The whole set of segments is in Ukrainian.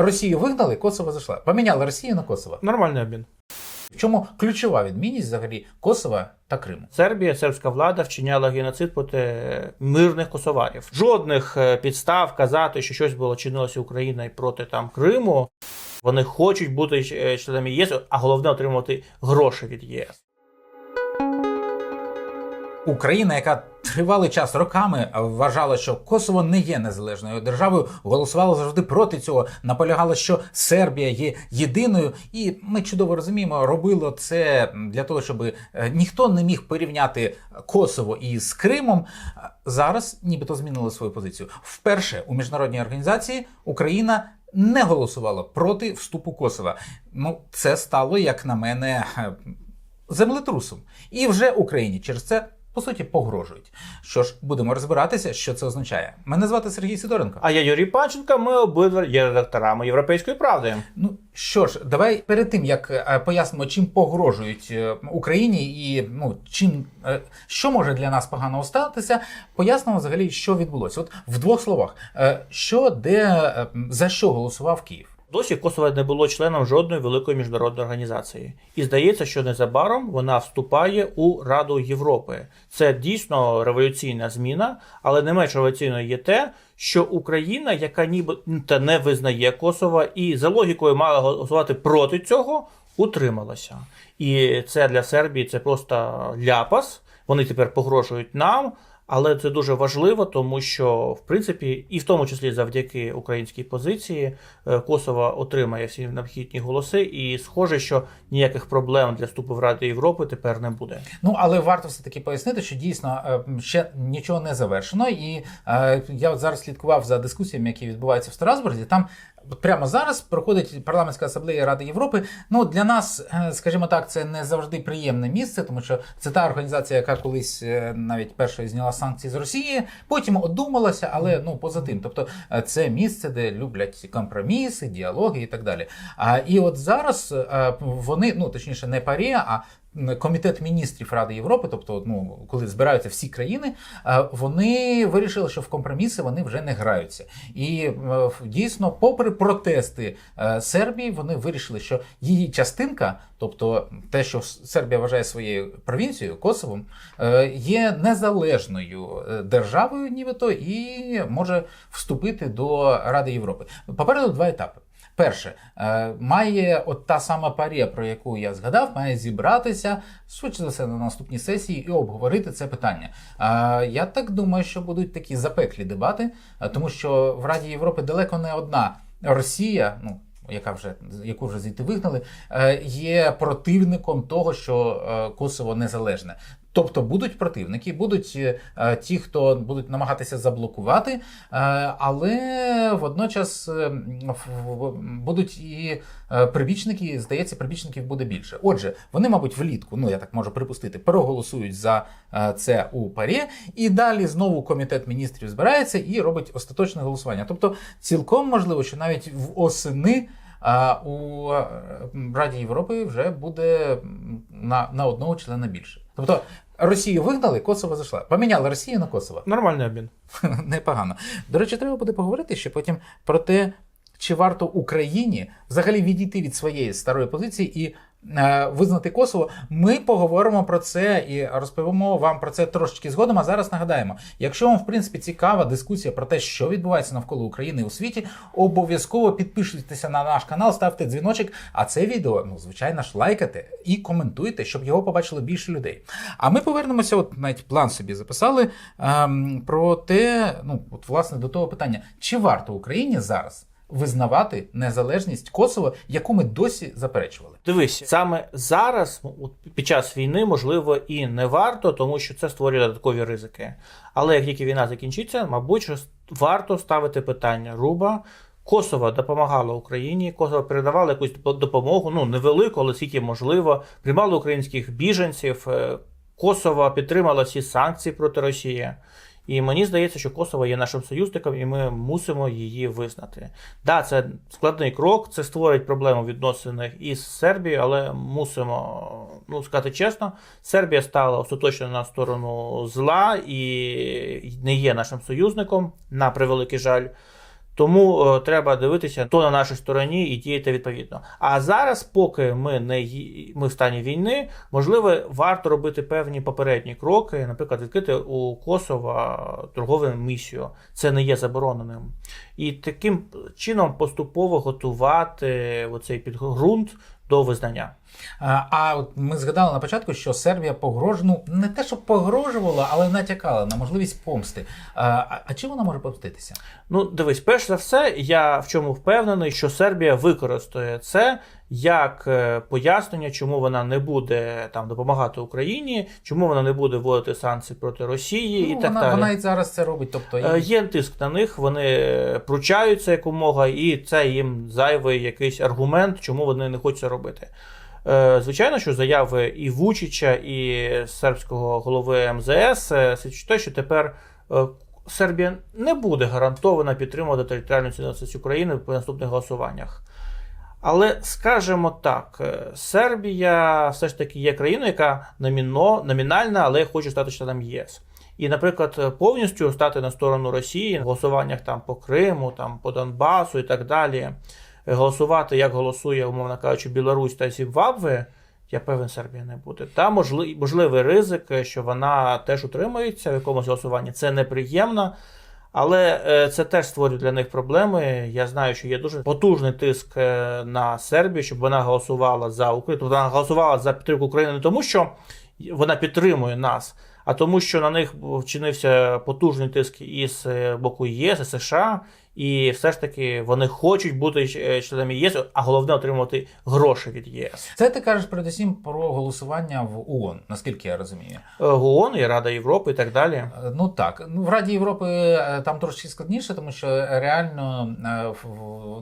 Росію вигнали, Косово зайшла. Поміняли Росію на Косово. Нормальний обмін. В чому ключова відмінність взагалі Косова та Криму? Сербія, сербська влада вчиняла геноцид проти мирних косоварів. Жодних е, підстав казати, що щось було чинилося Україною проти там Криму. Вони хочуть бути е, членами ЄС, а головне отримувати гроші від ЄС. Україна, яка тривалий час роками вважала, що Косово не є незалежною державою, голосувала завжди проти цього, наполягала, що Сербія є єдиною, і ми чудово розуміємо, робило це для того, щоб е, ніхто не міг порівняти Косово із Кримом. Зараз нібито змінили свою позицію. Вперше у міжнародній організації Україна. Не голосувала проти вступу Косова. Ну, це стало, як на мене, е, землетрусом. І вже Україні через це по суті погрожують. Що ж, будемо розбиратися, що це означає. Мене звати Сергій Сидоренко. А я Юрій Панченко, ми обидва є редакторами Європейської правди. Ну що ж, давай перед тим як е, пояснимо, чим погрожують е, Україні і ну чим е, що може для нас погано статися, пояснимо взагалі, що відбулося. От в двох словах, що де за що голосував Київ. Досі Косово не було членом жодної великої міжнародної організації, і здається, що незабаром вона вступає у Раду Європи. Це дійсно революційна зміна, але не менш революційною є те, що Україна, яка нібито не визнає Косова, і за логікою мала голосувати проти цього, утрималася. І це для Сербії це просто ляпас. Вони тепер погрожують нам. Але це дуже важливо, тому що в принципі, і в тому числі завдяки українській позиції, е, Косово отримає всі необхідні голоси, і схоже, що ніяких проблем для вступу в Раду Європи тепер не буде. Ну але варто все таки пояснити, що дійсно е, ще нічого не завершено. І е, я от зараз слідкував за дискусіями, які відбуваються в Страсбурзі. Там прямо зараз проходить парламентська асамблея Ради Європи. Ну для нас, е, скажімо так, це не завжди приємне місце, тому що це та організація, яка колись е, навіть першою зняла санкції з Росії, потім одумалася, але ну поза тим. Тобто е, це місце, де люблять компроміси, діалоги і так далі. А і от зараз вони, ну точніше, не парія, а Комітет міністрів Ради Європи, тобто, ну коли збираються всі країни, е, вони вирішили, що в компроміси вони вже не граються. І е, дійсно, попри протести е, Сербії, вони вирішили, що її частинка, тобто те, що Сербія вважає своєю провінцією Косовом, є незалежною державою, нібито, і може вступити до Ради Європи. Попереду два етапи. Перше, е, має от та сама парія, про яку я згадав, має зібратися швидше за все на наступній сесії і обговорити це питання. Е, Я так думаю, що будуть такі запеклі дебати, е, тому що в Раді Європи далеко не одна Росія, ну. Яка вже яку вже звідти вигнали, є противником того, що Косово незалежне. Тобто будуть противники, будуть е, ті, хто будуть намагатися заблокувати, е, але водночас е, в- будуть і е, прибічники. Здається, прибічників буде більше. Отже, вони, мабуть, влітку, ну я так можу припустити, проголосують за е, це у парі, і далі знову комітет міністрів збирається і робить остаточне голосування. Тобто, цілком можливо, що навіть в осени. А у е, Раді Європи вже буде на, на одного члена більше. Тобто Росію вигнали, Косово зайшла. Поміняли Росію на Косово. Нормальний обмін. Непогано. До речі, треба буде поговорити ще потім про те, чи варто Україні взагалі відійти від своєї старої позиції і визнати Косово. Ми поговоримо про це і розповімо вам про це трошечки згодом. А зараз нагадаємо, якщо вам в принципі цікава дискусія про те, що відбувається навколо України у світі, обов'язково підпишіться на наш канал, ставте дзвіночок. А це відео, ну звичайно ж, лайкайте і коментуйте, щоб його побачило більше людей. А ми повернемося, от навіть план собі записали ем, про те, ну от власне до того питання, чи варто Україні зараз визнавати незалежність Косово, яку ми досі заперечували. Дивись, саме зараз, ну, під час війни, можливо, і не варто, тому що це створює додаткові ризики. Але як тільки війна закінчиться, мабуть, варто ставити питання Руба. Косово допомагало Україні, Косово передавало якусь допомогу, ну невелику, але скільки можливо, приймало українських біженців. е, Косово підтримало всі санкції проти Росії. І мені здається, що Косово є нашим союзником, і ми мусимо її визнати. Да, це складний крок, це створить проблему відносинах із Сербією, але мусимо ну, сказати чесно, Сербія стала остаточно на сторону зла і не є нашим союзником, на превеликий жаль. Тому е, треба дивитися, хто на нашій стороні і діяти відповідно. А зараз, поки ми не ми в стані війни, можливо, варто робити певні попередні кроки, наприклад, відкрити у Косова торгову місію. Це не є забороненим. І таким чином поступово готувати оцей підґрунт до визнання. А, а от ми згадали на початку, що Сербія погрож... ну, не те, що погрожувала, але натякала на можливість помсти. А, а, а чим вона може помститися? Ну, дивись, перш за все, я в чому впевнений, що Сербія використає це як е, пояснення, чому вона не буде там допомагати Україні, чому вона не буде вводити санкції проти Росії і ну, так вона, далі. вона і зараз це робить. Тобто, Е, і... Є тиск на них, вони пручаються якомога, і це їм зайвий якийсь аргумент, чому вони не хочуть це робити. Е, Звичайно, що заяви і Вучича, і сербського голови МЗС е, свідчать те, що тепер е, Сербія не буде гарантована підтримувати територіальну цілісність України по наступних голосуваннях. Але скажімо так, Сербія все ж таки є країною, яка номіно, номінальна, але хоче стати членом ЄС. І, наприклад, повністю стати на сторону Росії в голосуваннях там по Криму, там по Донбасу і так далі, голосувати, як голосує, умовно кажучи, Білорусь та Зімбабве, я певен, Сербія не буде. Та можливий, ризик, е, що вона теж утримується в якомусь голосуванні. Це неприємно. Але е, це теж створює для них проблеми. Я знаю, що є дуже потужний тиск е, на Сербію, щоб вона голосувала за Україну. Тобто вона голосувала за підтримку України не тому, що вона підтримує нас, а тому, що на них вчинився потужний тиск із боку ЄС і США, і все ж таки вони хочуть бути е, членами ЄС, а головне отримувати гроші від ЄС. Це ти кажеш передусім про голосування в ООН, наскільки я розумію. Е, ООН і Рада Європи і так далі. Е, Ну так, ну в Раді Європи там трошки складніше, тому що реально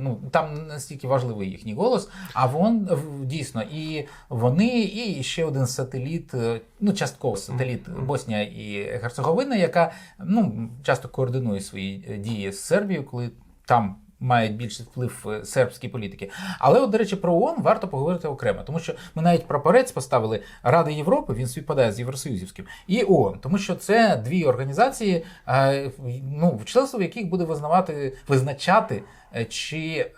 ну там настільки важливий їхній голос. А в- дійсно і вони, і ще один сателіт, ну частково сателіт. Боснія і Герцеговина, яка ну часто координує свої дії з Сербією, коли там. Мають більший вплив е, сербські політики. Але, от, до речі, про ООН варто поговорити окремо, тому що ми навіть прапорець поставили Ради Європи, він співпадає з Євросоюзівським, і ООН, тому що це дві організації, е, ну, членство в яких буде визнавати, визначати, е, чи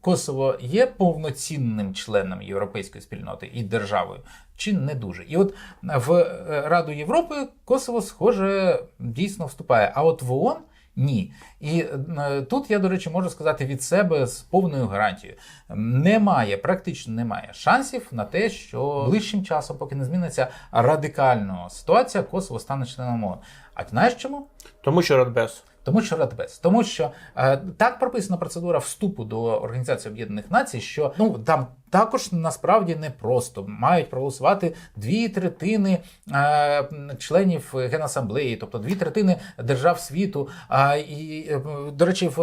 Косово є повноцінним членом європейської спільноти і державою, чи не дуже. І от в Раду Європи Косово, схоже, дійсно вступає. А от в ООН ні. І е, тут я, до речі, можу сказати від себе з повною гарантією: немає, практично немає шансів на те, що ближчим часом, поки не зміниться радикально ситуація, Косово стане членом ООН. А ти знаєш чому? Тому що Радбез. Тому що Радбез, тому що е, так прописана процедура вступу до Організації Об'єднаних Націй, що ну там також насправді непросто мають проголосувати дві третини е, членів Генасамблеї, тобто дві третини держав світу. А і е, до речі, в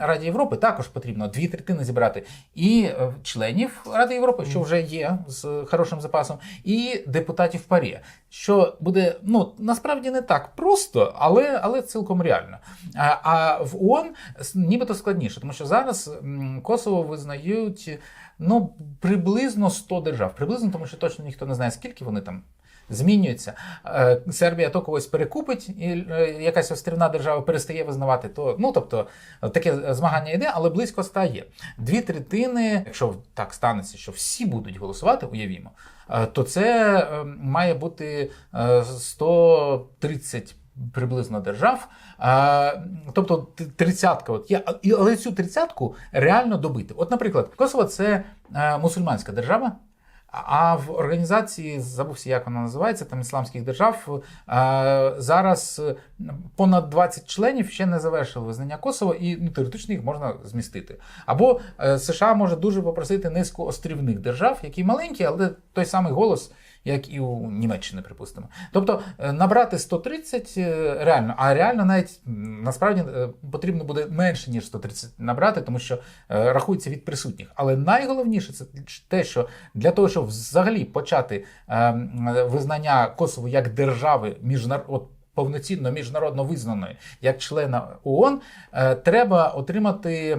Раді Європи також потрібно дві третини зібрати і е, членів Ради Європи, що вже є з хорошим запасом, і депутатів парі, що буде ну насправді не так просто, але, але цілком реально. А, а в ООН нібито складніше, тому що зараз Косово визнають ну приблизно 100 держав. Приблизно, тому що точно ніхто не знає, скільки вони там. Змінюється. Е, Сербія то когось перекупить, і е, якась острівна держава перестає визнавати, то ну тобто таке змагання йде, але близько ста є. Дві третини, якщо так станеться, що всі будуть голосувати, уявімо, е, то це має бути е, 130 приблизно держав. Е, Тобто тридцятка, от є, але цю тридцятку реально добити. От, наприклад, Косово це мусульманська держава. А в організації забувся, як вона називається, там ісламських держав е, зараз е, понад 20 членів ще не завершили визнання Косово, і ну, теоретично їх можна змістити. Або е, США може дуже попросити низку острівних держав, які маленькі, але той самий голос. Як і у Німеччини, припустимо. Тобто е, набрати 130 е, реально, а реально навіть насправді е, потрібно буде менше, ніж 130 набрати, тому що рахується від присутніх. Але найголовніше це те, що для того, щоб взагалі почати визнання Косово як держави міжнар... от, повноцінно міжнародно визнаної як члена ООН, треба отримати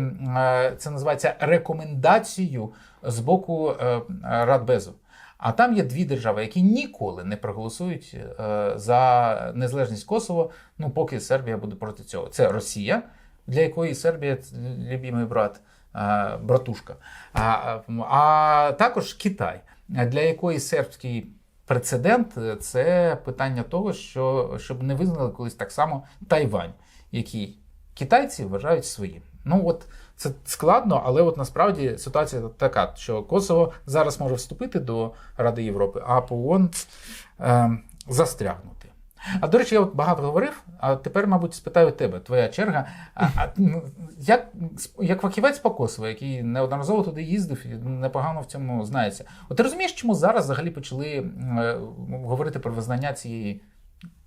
це називається рекомендацію з боку Радбезу. А там є дві держави, які ніколи не проголосують е, за незалежність Косово, ну поки Сербія буде проти цього. Це Росія для якої Сербія це любимий брат, а, братушка. А, а, також Китай, для якої сербський прецедент е, це питання того, що щоб не визнали колись так само Тайвань, який китайці вважають своїм. Ну от це складно, але от насправді ситуація така, що Косово зараз може вступити до Ради Європи, а по ООН е, застрягнути. А до речі, я от багато говорив, а тепер, мабуть, спитаю тебе, твоя черга. А, а, ну, як, як фахівець по Косово, який неодноразово туди їздив і непогано в цьому знається. От ти розумієш, чому зараз взагалі почали е, говорити про визнання цієї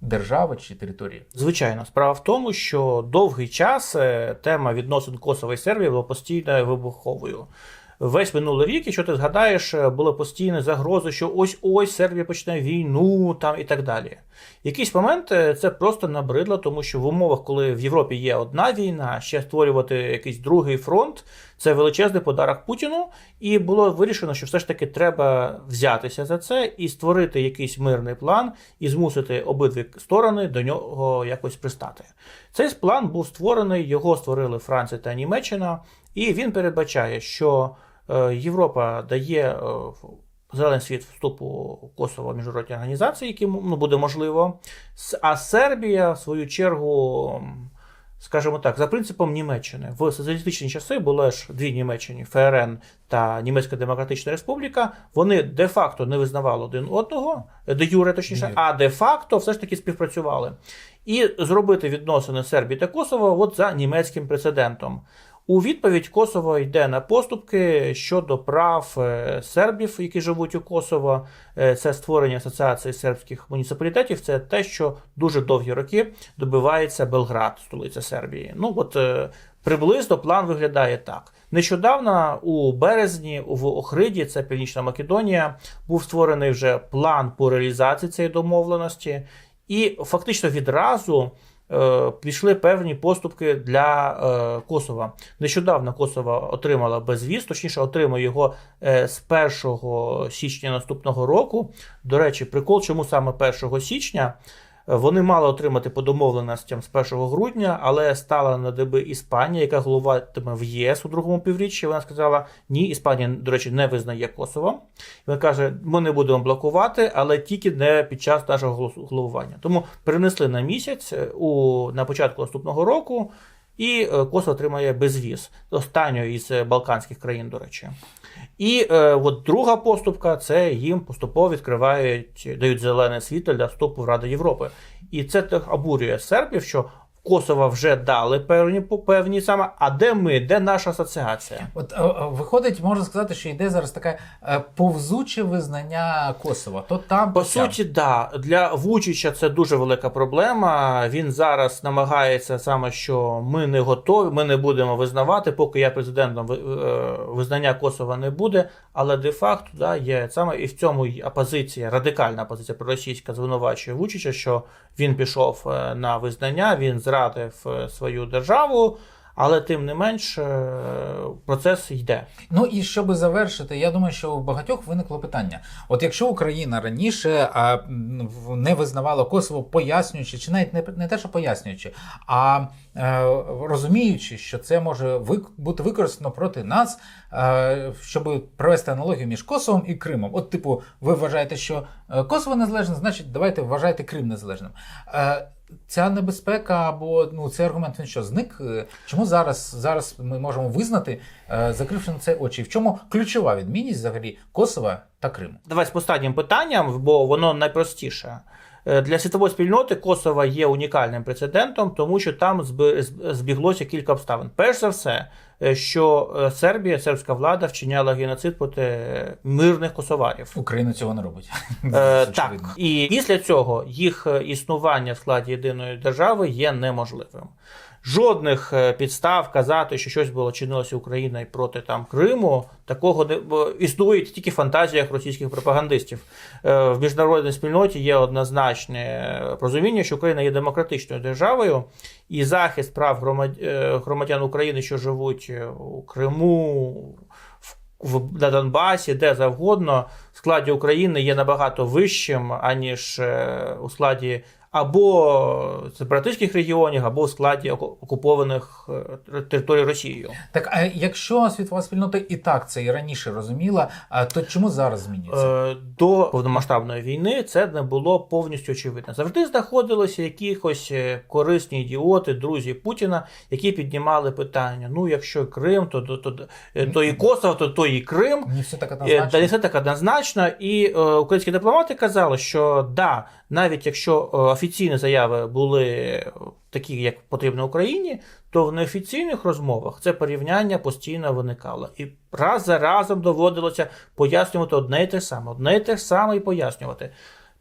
держави чи території? Звичайно, справа в тому, що довгий час е, тема відносин Косова і Сербії була постійно вибуховою. Весь минулий рік, якщо ти згадаєш, е, були постійні загрози, що ось ось Сербія почне війну там і так далі. Якийсь момент е, це просто набридло, тому що в умовах, коли в Європі є одна війна, ще створювати якийсь другий фронт, це величезний подарок Путіну. І було вирішено, що все ж таки треба взятися за це і створити якийсь мирний план і змусити обидві сторони до нього якось пристати. Цей план був створений, його створили Франція та Німеччина, і він передбачає, що е, Європа дає е, зелений світ вступу Косово в міжнародні організації, які ну, буде можливо. А Сербія, в свою чергу, скажімо так, за принципом Німеччини. В соціалістичні часи були ж дві Німеччини ФРН та Німецька Демократична Республіка. Вони де-факто не визнавали один одного, де юре точніше, Ні. а де-факто все ж таки співпрацювали. І зробити відносини Сербії та Косово от за німецьким прецедентом. У відповідь Косово йде на поступки щодо прав е, сербів, які живуть у Косово. Е, Це створення асоціації сербських муніципалітетів. Це те, що дуже довгі роки добивається Белград, столиця Сербії. Ну от е, приблизно план виглядає так. Нещодавно у березні в Охриді, це Північна Македонія, був створений вже план по реалізації цієї домовленості, і фактично відразу пішли певні поступки для е, Косова. Нещодавно Косова отримала безвіз, точніше, отримує його е, з 1 січня наступного року. До речі, прикол, чому саме 1 січня. Вони мали отримати по домовленостям з 1 грудня, але стала на деби Іспанія, яка головатиме в ЄС у другому півріччі. Вона сказала: ні, Іспанія, до речі, не визнає Косово. Вона каже: ми не будемо блокувати, але тільки не під час нашого головування. Тому перенесли на місяць е, у на початку наступного року, і е, Косово отримає безвіз останньою із е, балканських країн, до речі. І е, от друга поступка це їм поступово відкривають, дають зелене світло для вступу в Раду Європи. І це обурює сербів, що Косово вже дали певні певні саме. А де ми? Де наша асоціація? От е, е, виходить, можна сказати, що йде зараз таке е, повзуче визнання Косова. То там, По суті, да, для Вучича це дуже велика проблема. Він зараз намагається саме, що ми не готові, ми не будемо визнавати, поки я президентом визнання Косова не буде. Але де-факто да, є саме і в цьому опозиція, радикальна опозиція проросійська звинувачує Вучича, що він пішов на визнання, він зрадив е, свою державу. Але тим не менш е, процес йде. Ну і щоб завершити, я думаю, що у багатьох виникло питання: от якщо Україна раніше а, не визнавала Косово, пояснюючи, чи навіть не, не те, що пояснюючи, а розуміючи, що це може бути використано проти нас, е, щоб провести аналогію між Косовом і Кримом. От, типу, ви вважаєте, що е, Косово незалежне, значить, давайте вважайте Крим незалежним. Е, Ця небезпека або ну цей аргумент він що зник? Е, Чому зараз, зараз ми можемо визнати, е, закривши на це очі? В чому ключова відмінність взагалі Косова та Криму? Давай з останнім питанням, бо воно найпростіше. Е, Для світової спільноти Косова є унікальним прецедентом, тому що там збіглося кілька обставин. Перш за все, е, що е, Сербія, сербська влада вчиняла геноцид проти мирних косоварів. Україна цього не робить. Е, так, і після цього їх існування в складі єдиної держави є неможливим. Жодних е, підстав казати, що щось було чинилося Україною проти там Криму, такого не існує тільки в фантазіях російських пропагандистів. Е, В міжнародній спільноті є однозначне е, розуміння, що Україна є демократичною державою, і захист прав громадян України, що живуть у Криму, в на Донбасі, де завгодно, в складі України є набагато вищим, аніж у складі або сепаратистських регіонів, або в складі окупованих е, територій Росією. Так, а якщо світова спільнота і так це і раніше розуміла, то чому зараз змінюється? Е, До повномасштабної війни це не було повністю очевидно. Завжди знаходилися якихось е, корисні ідіоти, друзі Путіна, які піднімали питання: ну, якщо Крим, то, то, то, то і Косово, то, то і Крим. Не все так однозначно. Не все так однозначно, і українські дипломати казали, що да, навіть якщо офіційні заяви були е, такі, як потрібно Україні, то в неофіційних розмовах це порівняння постійно виникало. І раз за разом доводилося пояснювати одне й те саме, одне й те саме і пояснювати.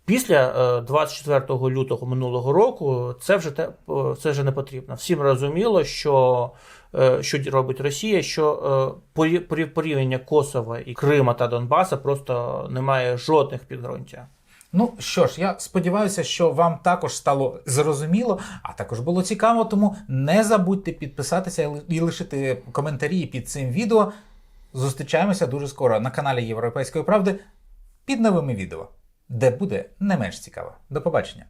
Після е, 24 лютого минулого року це вже те, е, це вже не потрібно. Всім розуміло, що, е, що робить Росія, що е, порі- порі- порівняння Косова і Крима та Донбаса просто немає жодних підґрунтя. Ну що ж, я сподіваюся, що вам також стало зрозуміло, а також було цікаво. Тому не забудьте підписатися і лишити коментарі під цим відео. Зустрічаємося дуже скоро на каналі Європейської правди під новими відео, де буде не менш цікаво. До побачення.